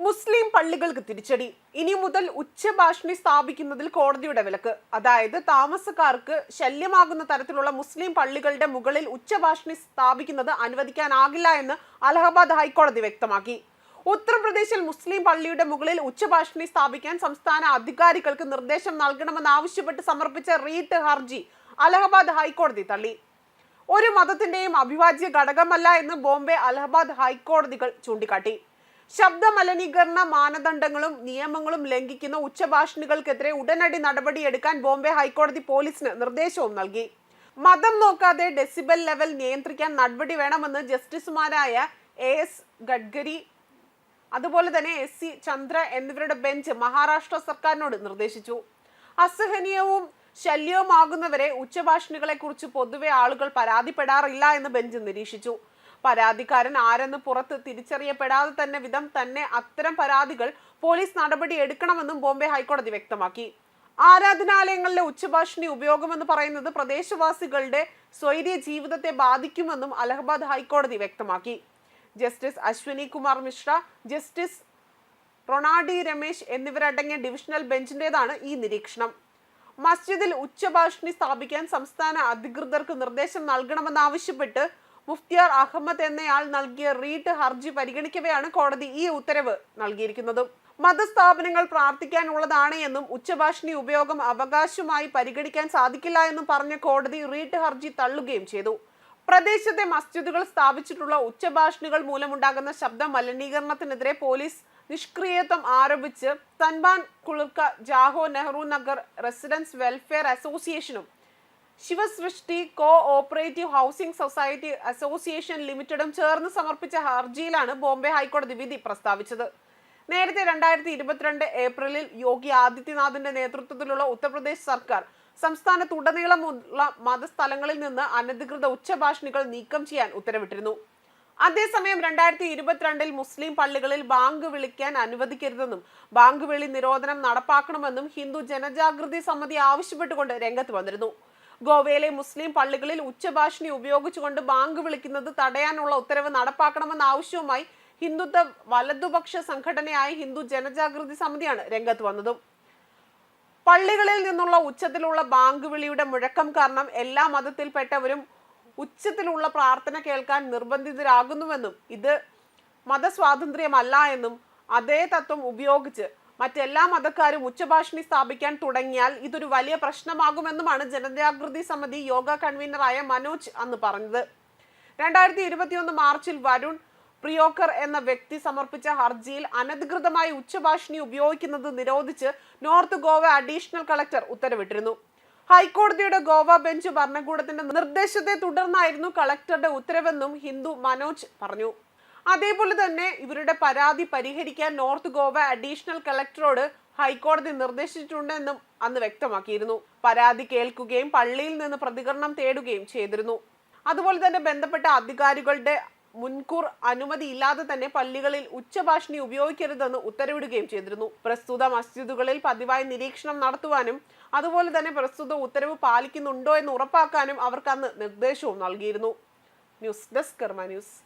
മുസ്ലിം പള്ളികൾക്ക് തിരിച്ചടി. ഇനി മുതൽ ഉച്ചഭാഷണി സ്ഥാപിക്കുന്നതിൽ കോടതിയുടെ വിലക്ക്. അതായത് താമസക്കാർക്ക് ശല്യമാകുന്ന തരത്തിലുള്ള മുസ്ലിം പള്ളികളുടെ മുകളിൽ ഉച്ചഭാഷണി സ്ഥാപിക്കുന്നത് അനുവദിക്കാനാകില്ല എന്ന് അലഹബാദ് ഹൈക്കോടതി വ്യക്തമാക്കി. ഉത്തർപ്രദേശിൽ മുസ്ലിം പള്ളിയുടെ മുകളിൽ ഉച്ചഭാഷണി സ്ഥാപിക്കാൻ സംസ്ഥാന അധികാരികൾക്ക് നിർദ്ദേശം നൽകണമെന്നാവശ്യപ്പെട്ട് സമർപ്പിച്ച റീറ്റ് ഹർജി അലഹബാദ് ഹൈക്കോടതി തള്ളി. ഒരു മതത്തിന്റെയും അവിഭാജ്യ ഘടകമല്ല എന്ന് ബോംബെ അലഹബാദ് ഹൈക്കോടതികൾ ചൂണ്ടിക്കാട്ടി. ശബ്ദ മലിനീകരണ മാനദണ്ഡങ്ങളും നിയമങ്ങളും ലംഘിക്കുന്ന ഉച്ചഭാഷണികൾക്കെതിരെ ഉടനടി നടപടിയെടുക്കാൻ ബോംബെ ഹൈക്കോടതി പോലീസിന് നിർദ്ദേശവും നൽകി. മതം നോക്കാതെ ഡെസിബൽ ലെവൽ നിയന്ത്രിക്കാൻ നടപടി വേണമെന്ന് ജസ്റ്റിസുമാരായ എ എസ് ഗഡ്കരി അതുപോലെ തന്നെ എസ് സി ചന്ദ്ര എന്നിവരുടെ ബെഞ്ച് മഹാരാഷ്ട്ര സർക്കാരിനോട് നിർദ്ദേശിച്ചു. അസഹനീയവും ശല്യവുമാകുന്നവരെ ഉച്ചഭാഷണികളെ കുറിച്ച് പൊതുവെ ആളുകൾ പരാതിപ്പെടാറില്ല എന്ന് ബെഞ്ച് നിരീക്ഷിച്ചു. പരാതിക്കാരൻ ആരെന്ന് പുറത്ത് തിരിച്ചറിയപ്പെടാതെ തന്നെ വിധം തന്നെ അത്തരം പരാതികൾ പോലീസ് നടപടി എടുക്കണമെന്നും ബോംബെ ഹൈക്കോടതി വ്യക്തമാക്കി. ആരാധനാലയങ്ങളിലെ ഉച്ചഭാഷിണി ഉപയോഗമെന്ന് പറയുന്നത് പ്രദേശവാസികളുടെ സ്വൈര്യ ജീവിതത്തെ ബാധിക്കുമെന്നും അലഹബാദ് ഹൈക്കോടതി വ്യക്തമാക്കി. ജസ്റ്റിസ് അശ്വിനി കുമാർ മിശ്ര ജസ്റ്റിസ് റൊണാഡി രമേശ് എന്നിവരടങ്ങിയ ഡിവിഷണൽ ബെഞ്ചിന്റേതാണ് ഈ നിരീക്ഷണം. മസ്ജിദിൽ ഉച്ചഭാഷിണി സ്ഥാപിക്കാൻ സംസ്ഥാന അധികൃതർക്ക് നിർദ്ദേശം നൽകണമെന്നാവശ്യപ്പെട്ട് മുഫ്തിയാർ അഹമ്മദ് എന്നയാൾ നൽകിയ റീട്ട് ഹർജി പരിഗണിക്കവെയാണ് കോടതി ഈ ഉത്തരവ് നൽകിയിരിക്കുന്നത്. മതസ്ഥാപനങ്ങൾ പ്രാർത്ഥിക്കാനുള്ളതാണ് എന്നും ഉച്ചഭാഷിണി ഉപയോഗം അവകാശമായി പരിഗണിക്കാൻ സാധിക്കില്ല എന്നും പറഞ്ഞ കോടതി റീട്ട് ഹർജി തള്ളുകയും ചെയ്തു. പ്രദേശത്തെ മസ്ജിദുകൾ സ്ഥാപിച്ചിട്ടുള്ള ഉച്ചഭാഷണികൾ മൂലമുണ്ടാകുന്ന ശബ്ദ മലിനീകരണത്തിനെതിരെ പോലീസ് നിഷ്ക്രിയത്വം ആരോപിച്ച് തൻബാൻ കുളിർക്ക ജാഹോ നെഹ്റു നഗർ റെസിഡൻസ് വെൽഫെയർ അസോസിയേഷനും Shivasrishti co operative housing society association ലിമിറ്റഡും ചേർന്ന് സമർപ്പിച്ച ഹർജിയിലാണ് ബോംബെ ഹൈക്കോടതി വിധി പ്രസ്താവിച്ചത്. നേരത്തെ രണ്ടായിരത്തി ഇരുപത്തിരണ്ട് ഏപ്രിലിൽ യോഗി ആദിത്യനാഥിന്റെ നേതൃത്വത്തിലുള്ള ഉത്തർപ്രദേശ് സർക്കാർ സംസ്ഥാനത്തുടനീളമുള്ള മതസ്ഥലങ്ങളിൽ നിന്ന് അനധികൃത ഉച്ചഭാഷണികൾ നീക്കം ചെയ്യാൻ ഉത്തരവിട്ടിരുന്നു. അതേസമയം രണ്ടായിരത്തി ഇരുപത്തിരണ്ടിൽ മുസ്ലിം പള്ളികളിൽ ബാങ്ക് വിളിക്കാൻ അനുവദിക്കരുതെന്നും ബാങ്ക് വിളി നിരോധനം നടപ്പാക്കണമെന്നും ഹിന്ദു ജനജാഗൃതി സമിതി ആവശ്യപ്പെട്ടുകൊണ്ട് രംഗത്ത് വന്നിരുന്നു. ഗോവയിലെ മുസ്ലിം പള്ളികളിൽ ഉച്ചഭാഷിണി ഉപയോഗിച്ചുകൊണ്ട് ബാങ്ക് വിളിക്കുന്നത് തടയാനുള്ള ഉത്തരവ് നടപ്പാക്കണമെന്ന ആവശ്യവുമായി ഹിന്ദുത്വ വലതുപക്ഷ സംഘടനയായ ഹിന്ദു ജനജാഗൃതി സമിതിയാണ് രംഗത്ത് വന്നതും. പള്ളികളിൽ നിന്നുള്ള ഉച്ചത്തിലുള്ള ബാങ്ക് വിളിയുടെ മുഴക്കം കാരണം എല്ലാ മതത്തിൽപ്പെട്ടവരും ഉച്ചത്തിലുള്ള പ്രാർത്ഥന കേൾക്കാൻ നിർബന്ധിതരാകുന്നുവെന്നും ഇത് മതസ്വാതന്ത്ര്യമല്ല എന്നും അതേ തത്വം ഉപയോഗിച്ച് മറ്റെല്ലാ മതക്കാരും ഉച്ചഭാഷണി സ്ഥാപിക്കാൻ തുടങ്ങിയാൽ ഇതൊരു വലിയ പ്രശ്നമാകുമെന്നുമാണ് ജനജാഗൃതി സമിതി യോഗ കൺവീനറായ മനോജ് അന്ന് പറഞ്ഞത്. രണ്ടായിരത്തി ഇരുപത്തിയൊന്ന് മാർച്ചിൽ വരുൺ പ്രിയോക്കർ എന്ന വ്യക്തി സമർപ്പിച്ച ഹർജിയിൽ അനധികൃതമായി ഉച്ചഭാഷിണി ഉപയോഗിക്കുന്നത് നിരോധിച്ച് നോർത്ത് ഗോവ അഡീഷണൽ കളക്ടർ ഉത്തരവിട്ടിരുന്നു. ഹൈക്കോടതിയുടെ ഗോവ ബെഞ്ച് ഭരണകൂടത്തിന്റെ നിർദ്ദേശത്തെ തുടർന്നായിരുന്നു കളക്ടറുടെ ഉത്തരവെന്നും ഹിന്ദു മനോജ് പറഞ്ഞു. അതേപോലെ തന്നെ ഇവരുടെ പരാതി പരിഹരിക്കാൻ നോർത്ത് ഗോവ അഡീഷണൽ കളക്ടറോട് ഹൈക്കോടതി നിർദ്ദേശിച്ചിട്ടുണ്ടെന്നും അന്ന് വ്യക്തമാക്കിയിരുന്നു. പരാതി കേൾക്കുകയും പള്ളിയിൽ നിന്ന് പ്രതികരണം തേടുകയും ചെയ്തിരുന്നു. അതുപോലെ തന്നെ ബന്ധപ്പെട്ട അധികാരികളുടെ മുൻകൂർ അനുമതി ഇല്ലാതെ തന്നെ പള്ളികളിൽ ഉച്ചഭാഷണി ഉപയോഗിക്കരുതെന്ന് ഉത്തരവിടുകയും ചെയ്തിരുന്നു. പ്രസ്തുത മസ്ജിദുകളിൽ പതിവായി നിരീക്ഷണം നടത്തുവാനും അതുപോലെ തന്നെ പ്രസ്തുത ഉത്തരവ് പാലിക്കുന്നുണ്ടോ എന്ന് ഉറപ്പാക്കാനും അവർക്ക് അന്ന് നിർദ്ദേശവും നൽകിയിരുന്നു. News desk Karma news.